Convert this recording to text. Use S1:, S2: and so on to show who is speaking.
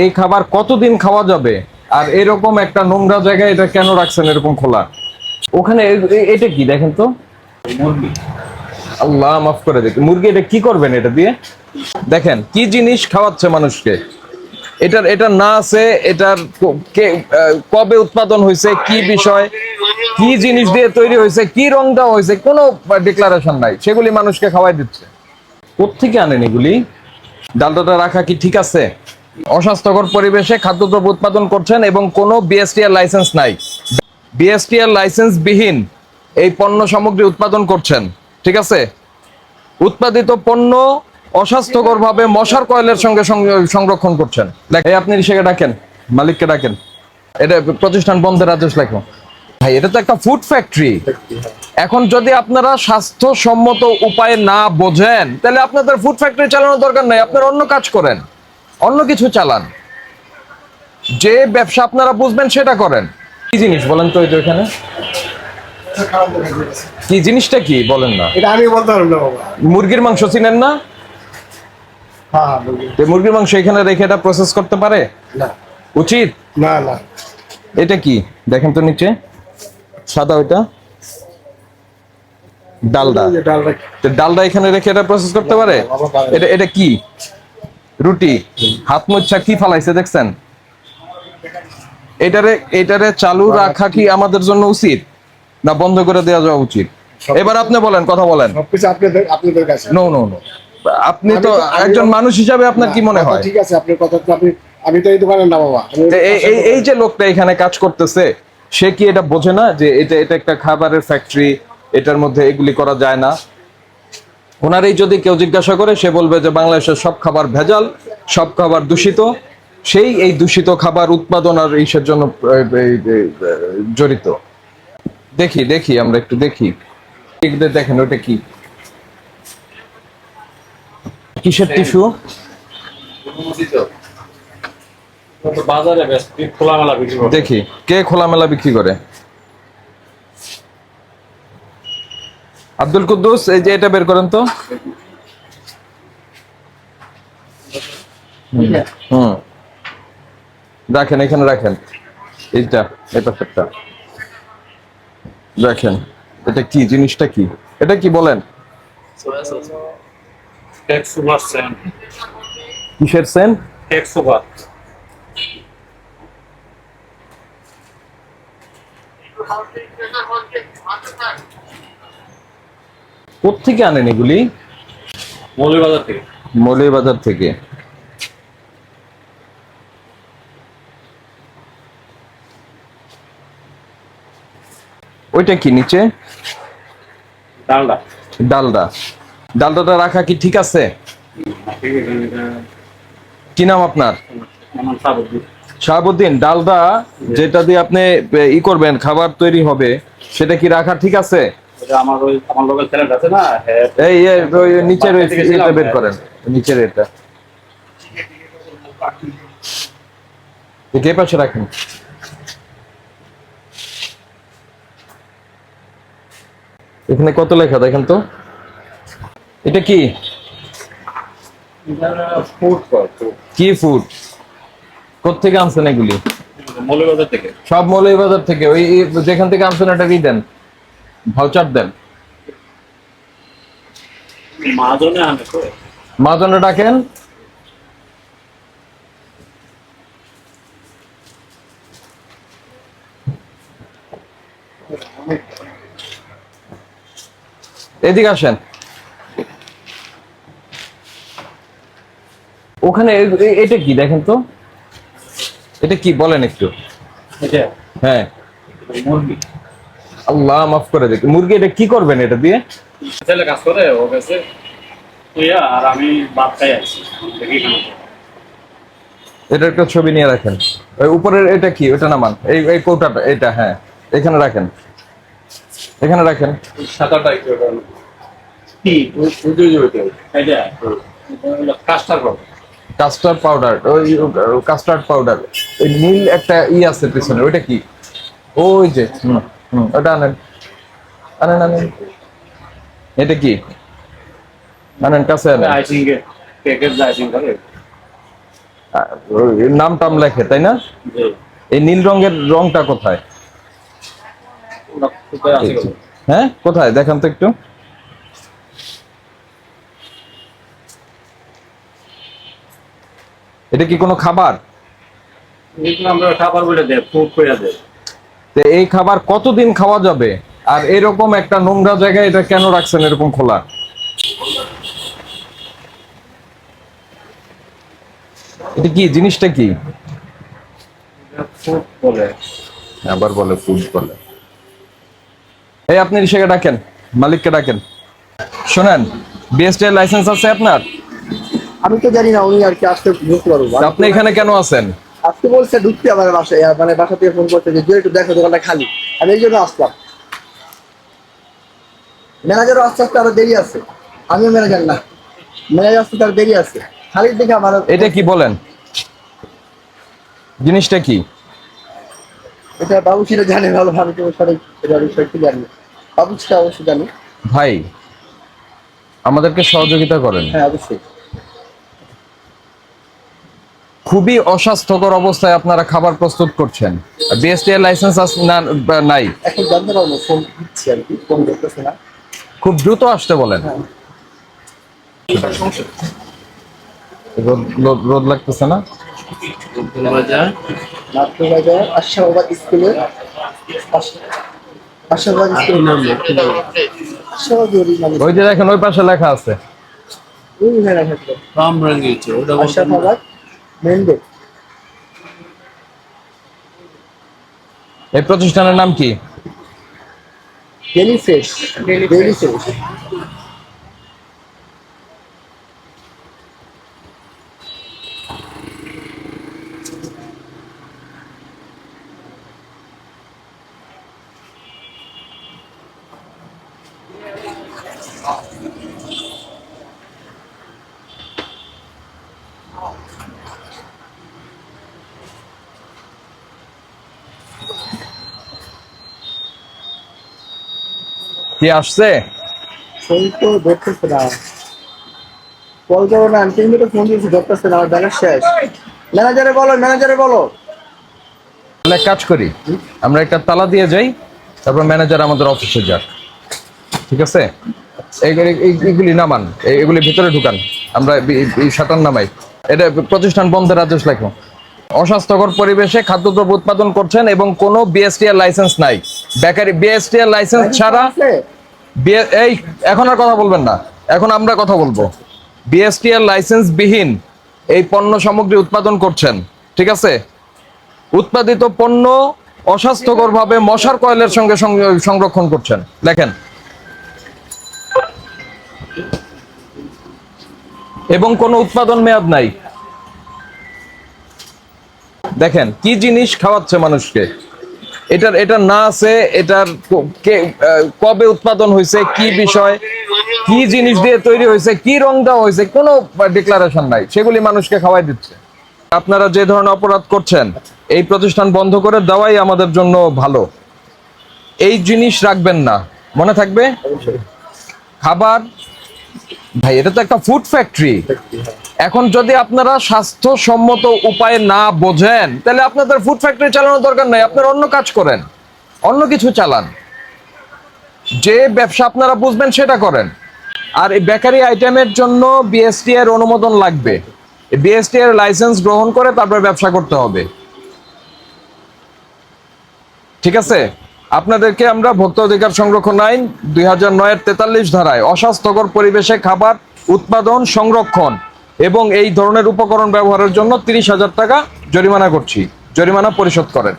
S1: এই খাবার কতদিন খাওয়া যাবে? আর এরকম একটা নোংরা জায়গায় এটা কেন রাখছেন এরকম খোলা? ওখানে এটা কি দেখেন তো? আল্লাহ মাফ করে দেখি মুরগি এটা কি করবেন এটা দিয়ে? দেখেন কি জিনিস খাওয়াচ্ছে মানুষকে? এটার এটা না আছে এটার কবে উৎপাদন হয়েছে কি বিষয় কি জিনিস দিয়ে তৈরি হয়েছে কি রং দেওয়া হয়েছে কোনো ডিক্লারেশন নাই। সেগুলি মানুষকে খাওয়াই দিচ্ছে। কোথেকে আনেন এগুলি? ডালটাটা রাখা কি ঠিক আছে? অস্বাস্থ্যকর পরিবেশে খাদ্যদ্রব্য উৎপাদন করছেন এবং কোনো বিএসটিআর লাইসেন্স নাই। বিএসটিআর লাইসেন্স বিহীন এই পণ্য সামগ্রী উৎপাদন করছেন, ঠিক আছে? উৎপাদিত পণ্য অস্বাস্থ্যকর ভাবে মশার কয়েলের সঙ্গে সংরক্ষণ করছেন। এই আপনি সেকে ডাকেন, মালিককে ডাকেন। এটা প্রতিষ্ঠান বন্ধের আদেশ লেখো। ভাই, এটা তো একটা ফুড ফ্যাক্টরি এখন যদি আপনারা স্বাস্থ্যসম্মত উপায়ে না বোঝেন, তাহলে আপনাদের ফুড ফ্যাক্টরি চালানোর দরকার নাই, আপনারা অন্য কাজ করেন। অন্য কিছু চালান। যে ব্যবসা আপনারা বুঝবেন সেটা করেন। কি জিনিস বলেন তো এই যে ওখানে কি জিনিসটা কি বলেন না।
S2: এটা আমি বলতে পারব না বাবা।
S1: মুরগির মাংস চিনেন না?
S2: হ্যাঁ হ্যাঁ
S1: মুরগির মাংস। এখানে রেখে এটা প্রসেস করতে পারে?
S2: না।
S1: উচিত?
S2: না না।
S1: এটা কি? দেখেন তো নিচে। সাদা ওইটা? ডালডা। ডালডা। এখানে রেখে এটা প্রসেস করতে পারে। এটা এটা কি? রুটি। হাত মোচ্ছা কি ফালাইছে দেখছেন? এটারে এটারে চালু রাখা কি আমাদের জন্য উচিত? না বন্ধ করে দেওয়া যাওয়া উচিত? এবার আপনি বলেন কথা বলেন।
S2: সবকিছু আপনাদের আপনাদের কাছে।
S1: নো নো নো আপনি তো একজন মানুষ হিসাবে আপনার কি মনে হয়?
S2: ঠিক আছে আপনার কথা তো আপনি আমি তো এই দোকানের না বাবা।
S1: এই যে লোকটা এখানে কাজ করতেছে সে কি এটা বোঝে না যে এটা এটা একটা খাবারের ফ্যাক্টরি এটার মধ্যে এগুলি করা যায় না? ওনারই যদি কেউ জিজ্ঞাসা করে সে বলবে যে বাংলাদেশের সব খাবার ভেজাল সব খাবার দূষিত। সেই এই দূষিত খাবার উৎপাদন আর এইসের জন্য জড়িত। দেখি দেখি আমরা একটু দেখি। দেখেন ওটা কি? কিসের টিস্যু? দেখি কে খোলামেলা বিক্রি করে? আব্দুল কুদ্দুস, এই যে এটা বের করেন তো। হুম। রাখেন, এখানে রাখেন। এইটা এটা পাশেরটা। রাখেন। এটা কি, জিনিসটা কি? এটা কি বলেন? কিসের সেন কোথেকে আনেন এগুলি?
S3: মৌলভীবাজার থেকে।
S1: মৌলভীবাজার থেকে। ওইটা কি নিচে?
S3: ডালডা।
S1: ডালডা। ডালডাটা রাখা কি ঠিক আছে? কি নাম আপনার? শাহাবুদ্দিন। ডালডা যেটা দিয়ে আপনি ই করবেন খাবার তৈরি হবে সেটা কি রাখা ঠিক আছে?
S3: আমার ওই আমার লোকাল চ্যানেল আছে না হ্যাঁ
S1: এই ওই নিচের ওই এটা বের করেন নিচের এটা। কে পাশে রাখেন। এখানে কত লেখা দেখেন তো। এটা কি? কি ফুড? কোথেকে আনছেন এগুলি?
S3: থেকে।
S1: সব মৌলভীবাজার থেকে ওই যেখান থেকে আনছেন এটা কি দেন? ভাউচার দেন।
S3: মাহাজনে
S1: ডাকেন। এদিকে আসেন। ওখানে এটা কি দেখেন তো? এটা কি বলেন একটু। হ্যাঁ।
S3: মুরগি।
S1: আল্লাহ মাফ করে দেখি মুরগি এটা কি করবেন এটা দিয়ে?
S3: ছেলে কাজ করে ও গেছে। তুইয়া আর আমি ভাত খাই আছি দেখি
S1: এটা একটা ছবি নিয়ে রাখেন। ওই উপরের এটা কি? ওটা নামান এই এই কৌটাটা এটা হ্যাঁ। এখানে রাখেন। এখানে রাখেন।
S3: একটু কি? এটা কাস্টার করো
S1: কাস্টার্ড পাউডার ওই কাস্টার্ড পাউডার ওই নীল একটা ই আছে পিছনে ওইটা কি? ওই যে হুম। হুম। ওটা আনেন। আনেন আনেন। এটা কি? আনেন কাছে আনেন। নাম টাম লেখে তাই না? এই নীল রঙের রংটা কোথায়? হ্যাঁ কোথায়? দেখান তো একটু। এটা কি কোনো খাবার?
S3: আমরা খাবার বলে দেয় ফুড করে দেয়।
S1: তো এই খাবার কতদিন খাওয়া যাবে? আর এরকম একটা নোংরা জায়গায় এটা কেন রাখছেন এরকম খোলা? এটা কি জিনিসটা কি? আবার বলে ফুড বলে। এই আপনি রিক্সাকে ডাকেন মালিককে ডাকেন। শোনেন বিএসটি লাইসেন্স আছে আপনার?
S4: আমি তো জানি না উনি আর কি আসতে ঢুকতে পারব
S1: আপনি এখানে কেন আছেন?
S4: আজকে বলছে ঢুকতে আমার বাসায় মানে বাসা থেকে ফোন করতে যে একটু দেখো দোকানটা খালি। আমি এই জন্য আসলাম। ম্যানেজারও আস্তে আস্তে আরও দেরি আছে। আমিও ম্যানেজার না। ম্যানেজার আসতে তার দেরি আছে। খালি দেখে আমার
S1: এটা কি বলেন? জিনিসটা কি?
S4: এটা বাবু বাবুসিরা জানে ভালো আমি তো সঠিক এটা বিষয় কি জানি। বাবুসিটা অবশ্যই জানি।
S1: ভাই আমাদেরকে সহযোগিতা করেন।
S4: হ্যাঁ অবশ্যই।
S1: খুবই অস্বাস্থ্যকর অবস্থায় আপনারা খাবার প্রস্তুত করছেন। বিএসটি লাইসেন্স নাই। খুব দ্রুত আসতে বলেন।
S4: হ্যাঁ।
S1: রোদ লাগতেছে না?
S4: আশাবাদ স্কুলের
S1: ওই যে দেখেন ওই পাশে লেখা আছে।
S4: ওই মেলা থাকবে মেন রোড
S1: এই প্রতিষ্ঠানের নাম কি?
S4: ডেলি ফ্রেশ
S1: কি আসছে?
S4: ফোন তো ধরতেছে না কল করো না আমি তিন মিনিট ফোন দিয়েছি ধরতেছে না আমার ব্যানার শেষ। ম্যানেজারে বলো ম্যানেজারে বলো।
S1: তাহলে এক কাজ করি আমরা একটা তালা দিয়ে যাই তারপর ম্যানেজার আমাদের অফিসে যাক। ঠিক আছে? এই- এই- এইগুলি নামান এগুলি ভিতরে ঢুকান। আমরা এই- শাটার নামাই। এটা প্রতিষ্ঠান বন্ধের আদেশ লেখো। অস্বাস্থ্যকর পরিবেশে খাদ্যদ্রব্য উৎপাদন করছেন এবং কোনো বিএসটিআর লাইসেন্স নাই। বেকারি বিএসটিআর লাইসেন্স ছাড়া এই এখন আর কথা বলবেন না। এখন আমরা কথা বলব। বিএসটিআর লাইসেন্স বিহীন এই পণ্য সামগ্রী উৎপাদন করছেন ঠিক আছে? উৎপাদিত পণ্য অস্বাস্থ্যকর ভাবে মশার কয়েলের সঙ্গে সঙ্গে- সংরক্ষণ করছেন। দেখেন। এবং কোনো উৎপাদন মেয়াদ নাই। দেখেন, কি জিনিস খাওয়াচ্ছে মানুষকে? এটার এটা না আছে, এটার কবে উৎপাদন হয়েছে, কি বিষয়, কি জিনিস দিয়ে তৈরি হয়েছে, কি রং দেওয়া হয়েছে, কোনো ডিক্লারেশন নাই, সেগুলি মানুষকে খাওয়াই দিচ্ছে। আপনারা যে ধরনের অপরাধ করছেন, এই প্রতিষ্ঠান বন্ধ করে দেওয়াই আমাদের জন্য ভালো। এই জিনিস রাখবেন না। মনে থাকবে? খাবার ভাই, এটা তো একটা ফুড ফ্যাক্টরি এখন যদি আপনারা স্বাস্থ্যসম্মত উপায় না বোঝেন, তাহলে আপনাদের ফুড ফ্যাক্টরি চালানোর দরকার নাই। আপনারা অন্য কাজ করেন, অন্য কিছু চালান। যে ব্যবসা আপনারা বুঝবেন, সেটা করেন। আর এই বেকারি আইটেমের জন্য বিএসটি এর অনুমোদন লাগবে। বিএসটি এর লাইসেন্স গ্রহণ করে তারপর ব্যবসা করতে হবে। ঠিক আছে? আপনাদেরকে আমরা ভোক্তা অধিকার সংরক্ষণ আইন দুই হাজার নয়ের তেতাল্লিশ ধারায় অস্বাস্থ্যকর পরিবেশে খাবার উৎপাদন সংরক্ষণ এবং এই ধরনের উপকরণ ব্যবহারের জন্য তিরিশ হাজার টাকা জরিমানা করছি। জরিমানা পরিশোধ করেন।